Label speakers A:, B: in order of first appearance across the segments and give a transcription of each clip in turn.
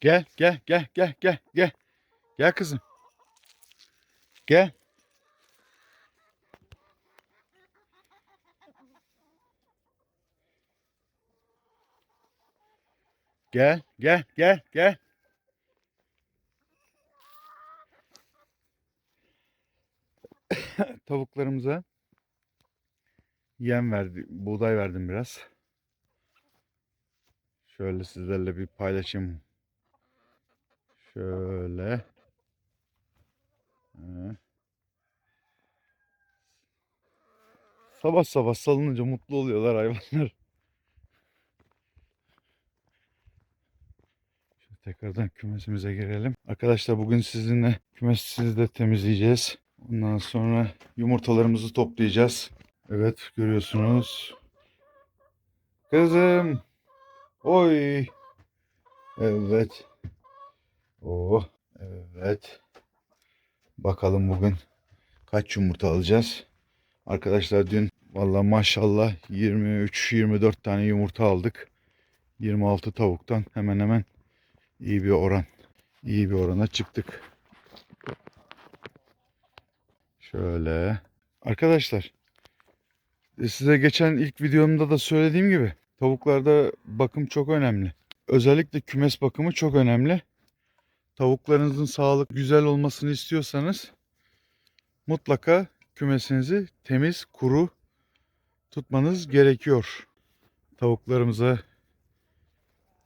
A: Gel gel gel gel gel gel. Gel kızım. Gel. Gel gel gel gel. Tavuklarımıza yem verdi, buğday verdim biraz. Şöyle sizlerle bir paylaşayım. Şöyle. Sabah sabah salınınca mutlu oluyorlar hayvanlar. Şimdi tekrardan kümesimize girelim. Arkadaşlar bugün sizinle kümesimizi de temizleyeceğiz. Ondan sonra yumurtalarımızı toplayacağız. Evet görüyorsunuz. Kızım. Oy. Evet. Oh. Evet. Bakalım bugün kaç yumurta alacağız. Arkadaşlar dün valla maşallah 23-24 tane yumurta aldık. 26 tavuktan hemen hemen iyi bir oran. iyi bir orana çıktık. Şöyle. Arkadaşlar e, size geçen ilk videomda da söylediğim gibi tavuklarda bakım çok önemli. Özellikle kümes bakımı çok önemli. Tavuklarınızın sağlık güzel olmasını istiyorsanız mutlaka kümesinizi temiz, kuru tutmanız gerekiyor. Tavuklarımıza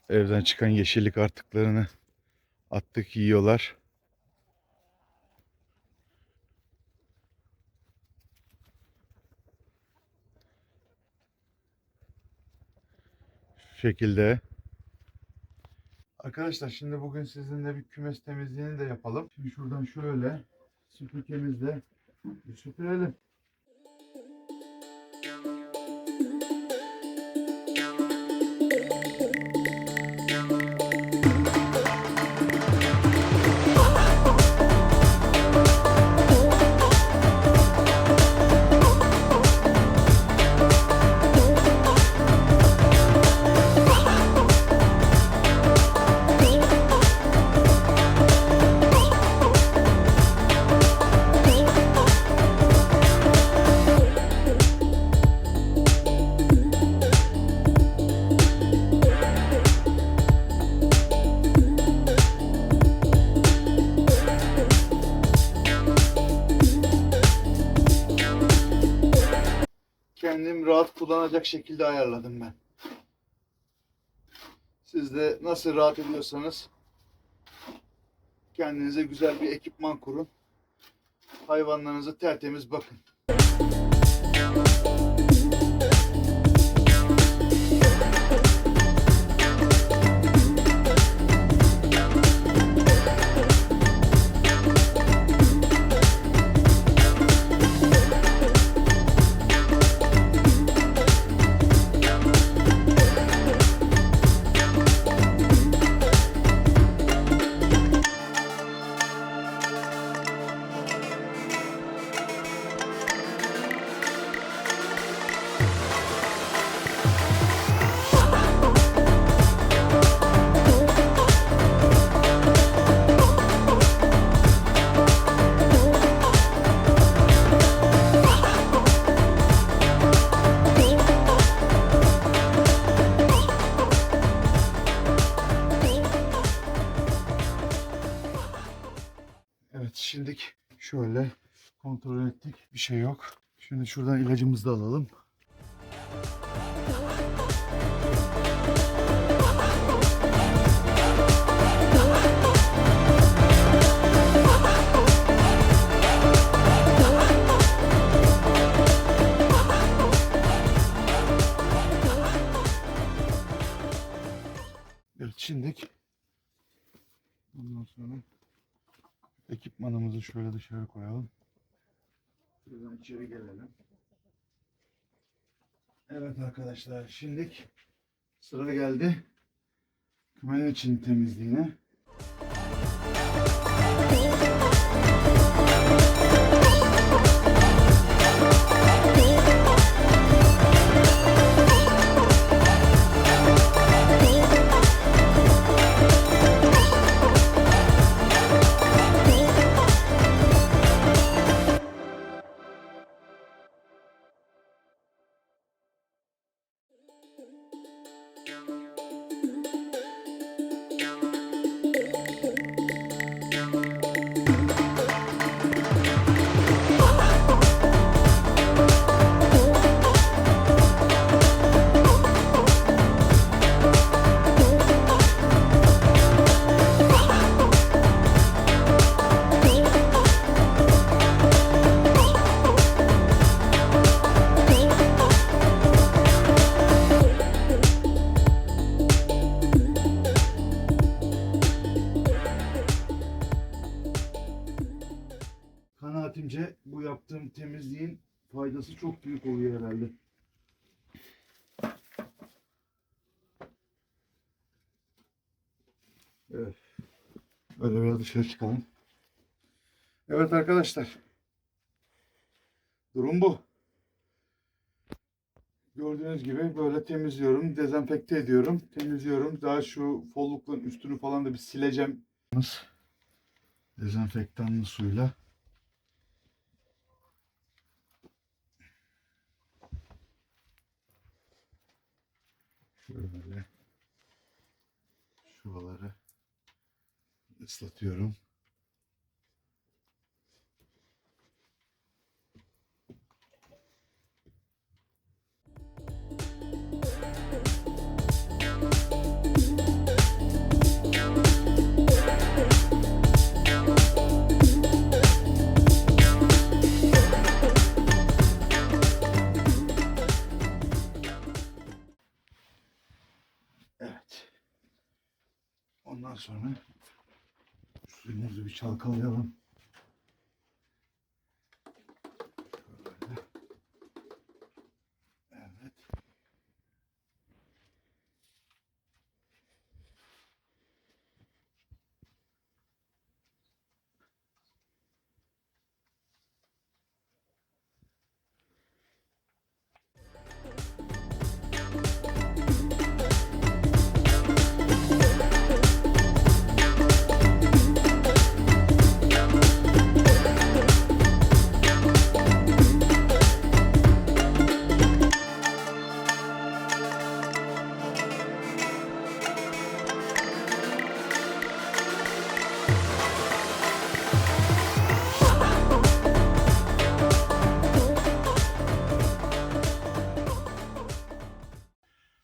A: evden çıkan yeşillik artıklarını attık yiyorlar. Şekilde. Arkadaşlar şimdi bugün sizinle bir kümes temizliğini de yapalım. Şimdi şuradan şöyle süpürgemizle süpürelim. Kullanacak şekilde ayarladım ben. Siz de nasıl rahat ediyorsanız kendinize güzel bir ekipman kurun. Hayvanlarınıza tertemiz bakın. Şöyle kontrol ettik. Bir şey yok. Şimdi şuradan ilacımızı da alalım. Evet şimdi ondan sonra ekipmanımızı şöyle dışarı koyalım. Şuradan içeri gelelim. Evet arkadaşlar şimdi sıra geldi kümenin için temizliğine. Faydası çok büyük oluyor herhalde. Evet. Böyle biraz dışarı çıkalım. Evet arkadaşlar. Durum bu. Gördüğünüz gibi böyle temizliyorum, dezenfekte ediyorum, temizliyorum. Daha şu follukların üstünü falan da bir sileceğim. Dezenfektanlı suyla. Şöyle şuraları ıslatıyorum. Ondan sonra suyumuzu bir çalkalayalım.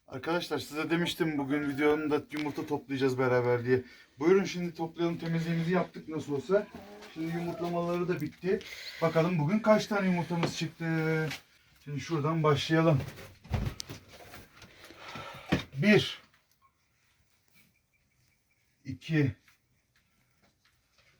A: Arkadaşlar size demiştim bugün videonun yumurta toplayacağız beraber diye. Buyurun şimdi toplayalım temizliğimizi yaptık nasıl olsa. Şimdi yumurtlamaları da bitti. Bakalım bugün kaç tane yumurtamız çıktı. Şimdi şuradan başlayalım. 1 2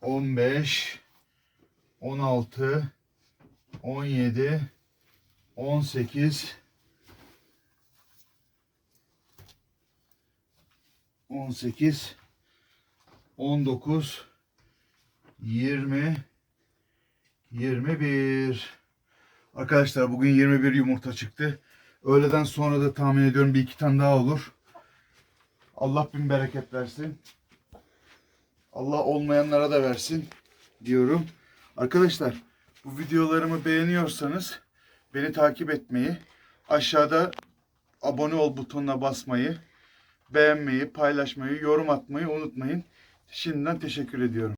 A: 15 16 17 18 18 19 20 21 Arkadaşlar bugün 21 yumurta çıktı. Öğleden sonra da tahmin ediyorum bir iki tane daha olur. Allah bin bereket versin. Allah olmayanlara da versin diyorum. Arkadaşlar bu videolarımı beğeniyorsanız beni takip etmeyi, aşağıda abone ol butonuna basmayı, beğenmeyi, paylaşmayı, yorum atmayı unutmayın. Şimdiden teşekkür ediyorum.